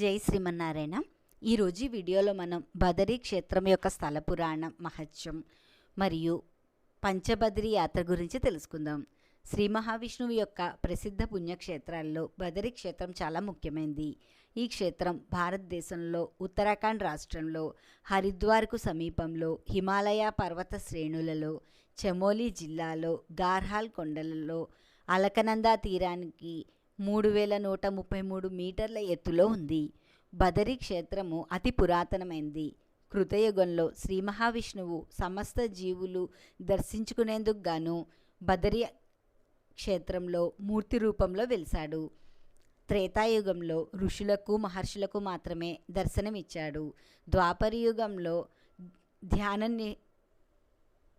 జై శ్రీమన్నారాయణ. ఈరోజు ఈ వీడియోలో మనం బదరీ క్షేత్రం యొక్క స్థల పురాణం మహత్యం మరియు పంచబద్రి యాత్ర గురించి తెలుసుకుందాం. శ్రీ మహావిష్ణువు యొక్క ప్రసిద్ధ పుణ్యక్షేత్రాల్లో బదరీ క్షేత్రం చాలా ముఖ్యమైనది ఈ క్షేత్రం భారతదేశంలో ఉత్తరాఖండ్ రాష్ట్రంలో హరిద్వార్కు సమీపంలో హిమాలయ పర్వత శ్రేణులలో చమోలి జిల్లాలో గార్హాల్ కొండలలో అలకనందా తీరానికి మూడు వేల నూట ముప్పై మూడు మీటర్ల ఎత్తులో ఉంది. బదరి క్షేత్రము అతి పురాతనమైంది. కృతయుగంలో శ్రీ మహావిష్ణువు సమస్త జీవులు దర్శించుకునేందుకు గాను బదరి క్షేత్రంలో మూర్తి రూపంలో వెలిశాడు. త్రేతాయుగంలో ఋషులకు మహర్షులకు మాత్రమే దర్శనమిచ్చాడు. ద్వాపరయుగంలో ధ్యాన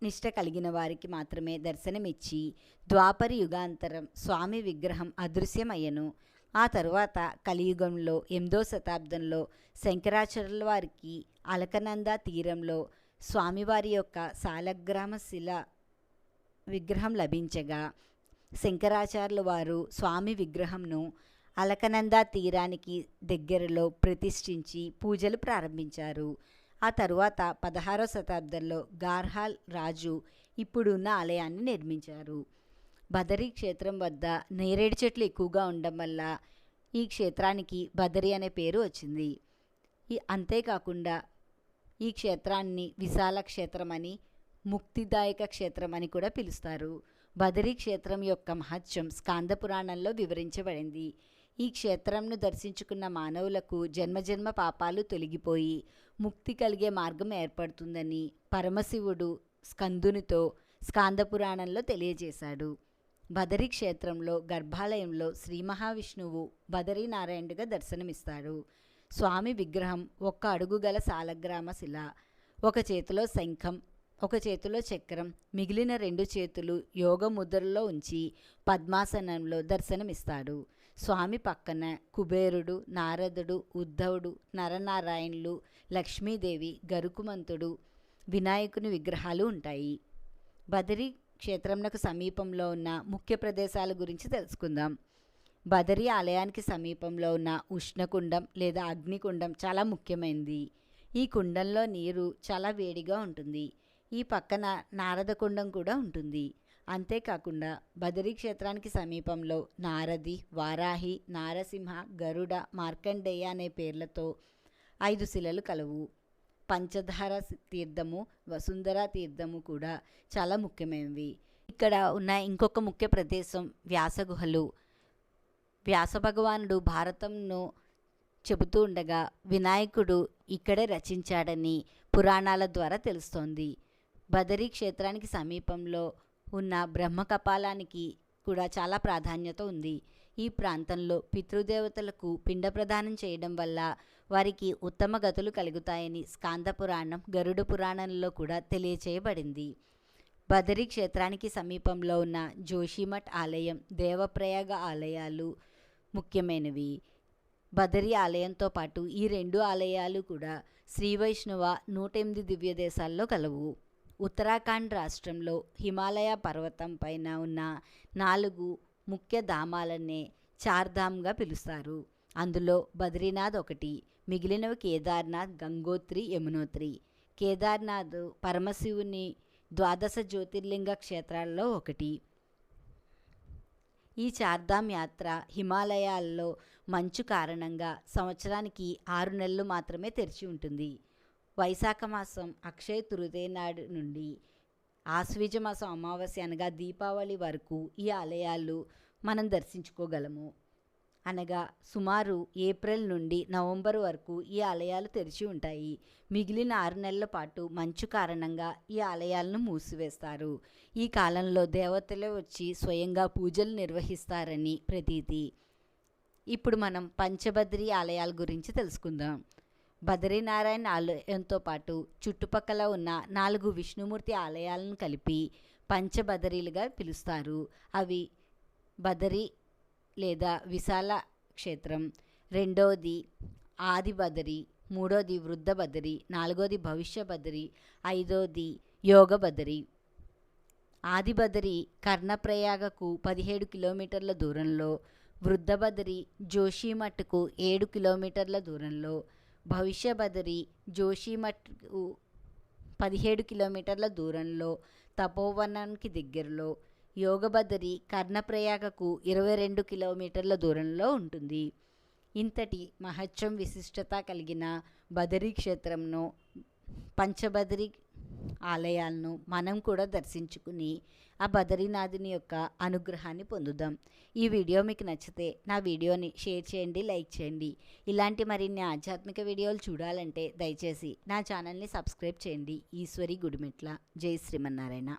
నిష్ట కలిగిన వారికి మాత్రమే దర్శనమిచ్చి ద్వాపర యుగాంతరం స్వామి విగ్రహం అదృశ్యమయ్యను. ఆ తరువాత కలియుగంలో ఎనిమిదో శతాబ్దంలో శంకరాచార్యుల వారికి అలకనంద తీరంలో స్వామివారి యొక్క సాలగ్రామ శిల విగ్రహం లభించగా శంకరాచార్యుల వారు స్వామి విగ్రహంను అలకనంద తీరానికి దగ్గరలో ప్రతిష్ఠించి పూజలు ప్రారంభించారు. ఆ తరువాత పదహారో శతాబ్దంలో గార్హాల్ రాజు ఇప్పుడున్న ఆలయాన్ని నిర్మించారు. బదరీ క్షేత్రం వద్ద నేరేడు చెట్లు ఎక్కువగా ఉండడం వల్ల ఈ క్షేత్రానికి బదరి అనే పేరు వచ్చింది. ఈ అంతేకాకుండా ఈ క్షేత్రాన్ని విశాల క్షేత్రం అని ముక్తిదాయక క్షేత్రం అని కూడా పిలుస్తారు. బదరీ క్షేత్రం యొక్క మహత్యం స్కాంద పురాణంలో వివరించబడింది. ఈ క్షేత్రంను దర్శించుకున్న మానవులకు జన్మజన్మ పాపాలు తొలగిపోయి ముక్తి కలిగే మార్గం ఏర్పడుతుందని పరమశివుడు స్కందునితో స్కాందపురాణంలో తెలియజేశాడు. బదరీ క్షేత్రంలో గర్భాలయంలో శ్రీ మహావిష్ణువు బదరీనారాయణుడిగా దర్శనమిస్తాడు. స్వామి విగ్రహం ఒక్క అడుగు గల సాలగ్రామ శిల ఒక చేతిలో శంఖం ఒక చేతిలో చక్రం మిగిలిన రెండు చేతులు యోగ ముద్రలో ఉంచి పద్మాసనంలో దర్శనమిస్తాడు. స్వామి పక్కన కుబేరుడు నారదుడు ఉద్ధవుడు నరనారాయణులు లక్ష్మీదేవి గరుకుమంతుడు వినాయకుని విగ్రహాలు ఉంటాయి. బదరీ క్షేత్రంకు సమీపంలో ఉన్న ముఖ్య ప్రదేశాల గురించి తెలుసుకుందాం. బదరీ ఆలయానికి సమీపంలో ఉన్న ఉష్ణకుండం లేదా అగ్నికుండం చాలా ముఖ్యమైనది ఈ కుండంలో నీరు చాలా వేడిగా ఉంటుంది. ఈ పక్కన నారద కుండం కూడా ఉంటుంది. అంతేకాకుండా బదరీ క్షేత్రానికి సమీపంలో నారది వారాహి నారసింహ గరుడ మార్కండేయ అనే పేర్లతో ఐదు శిలలు కలవు. పంచధార తీర్థము వసుంధర తీర్థము కూడా చాలా ముఖ్యమైనవి. ఇక్కడ ఉన్న ఇంకొక ముఖ్య ప్రదేశం వ్యాసగుహలు. వ్యాస భగవానుడు భారతంను చెబుతూ ఉండగా వినాయకుడు ఇక్కడే రచించాడని పురాణాల ద్వారా తెలుస్తోంది. బదరీ క్షేత్రానికి సమీపంలో ఉన్న బ్రహ్మకపాలానికి కూడా చాలా ప్రాధాన్యత ఉంది. ఈ ప్రాంతంలో పితృదేవతలకు పిండ ప్రదానం చేయడం వల్ల వారికి ఉత్తమ గతులు కలుగుతాయని స్కాంద పురాణం గరుడ పురాణంలో కూడా తెలియచేయబడింది. బదరి క్షేత్రానికి సమీపంలో ఉన్న జోషిమఠ్ ఆలయం దేవప్రయాగ ఆలయాలు ముఖ్యమైనవి. బదరి ఆలయంతో పాటు ఈ రెండు ఆలయాలు కూడా శ్రీ వైష్ణవ నూట ఎనిమిది దివ్య దేశాల్లో కలవు. ఉత్తరాఖండ్ రాష్ట్రంలో హిమాలయ పర్వతం పైన ఉన్న నాలుగు ముఖ్య ధామాలనే చార్ధామ్గా పిలుస్తారు. అందులో బద్రీనాథ్ ఒకటి మిగిలినవి కేదార్నాథ్ గంగోత్రి యమునోత్రి. కేదార్నాథ్ పరమశివుని ద్వాదశ జ్యోతిర్లింగ క్షేత్రాల్లో ఒకటి. ఈ చార్ధామ్ యాత్ర హిమాలయాల్లో మంచు కారణంగా సంవత్సరానికి ఆరు నెలలు మాత్రమే తెరిచి ఉంటుంది. వైశాఖ మాసం అక్షయ తృతీయ నాడు నుండి ఆశ్వీజ మాసం అమావాస్య అనగా దీపావళి వరకు ఈ ఆలయాలు మనం దర్శించుకోగలము. అనగా సుమారు ఏప్రిల్ నుండి నవంబర్ వరకు ఈ ఆలయాలు తెరిచి ఉంటాయి. మిగిలిన ఆరు నెలల పాటు మంచు కారణంగా ఈ ఆలయాలను మూసివేస్తారు. ఈ కాలంలో దేవతలే వచ్చి స్వయంగా పూజలు నిర్వహిస్తారని ప్రతీతి. ఇప్పుడు మనం పంచబద్రి ఆలయాల గురించి తెలుసుకుందాం. బద్రీనారాయణ ఆలయంతో పాటు చుట్టుపక్కల ఉన్న నాలుగు విష్ణుమూర్తి ఆలయాలను కలిపి పంచబదరీలుగా పిలుస్తారు. అవి బదరి లేదా విశాల క్షేత్రం రెండోది ఆది బదరి మూడోది వృద్ధ బదరి నాలుగోది భవిష్య బదరి ఐదోది యోగ బదరి. ఆది బదరి కర్ణప్రయాగకు పదిహేడు కిలోమీటర్ల దూరంలో వృద్ధబదరి జోషిమఠ్కు ఏడు కిలోమీటర్ల దూరంలో భవిష్యబదరి జోషిమఠ్ పదిహేడు కిలోమీటర్ల దూరంలో తపోవనానికి దగ్గరలో. యోగబదరి కర్ణప్రయాగకు ఇరవై రెండు కిలోమీటర్ల దూరంలో ఉంటుంది. ఇంతటి మహత్యం విశిష్టత కలిగిన బదరీ క్షేత్రంను పంచబదరి ఆలయాలను మనం కూడా దర్శించుకుని ఆ బదరీనాథుని యొక్క అనుగ్రహాన్ని పొందుదాం. ఈ వీడియో మీకు నచ్చితే నా వీడియోని షేర్ చేయండి లైక్ చేయండి. ఇలాంటి మరిన్ని ఆధ్యాత్మిక వీడియోలు చూడాలంటే దయచేసి నా ఛానల్ని సబ్స్క్రైబ్ చేయండి. ఈశ్వరి గుడిమెట్ల. జై శ్రీమన్నారాయణ.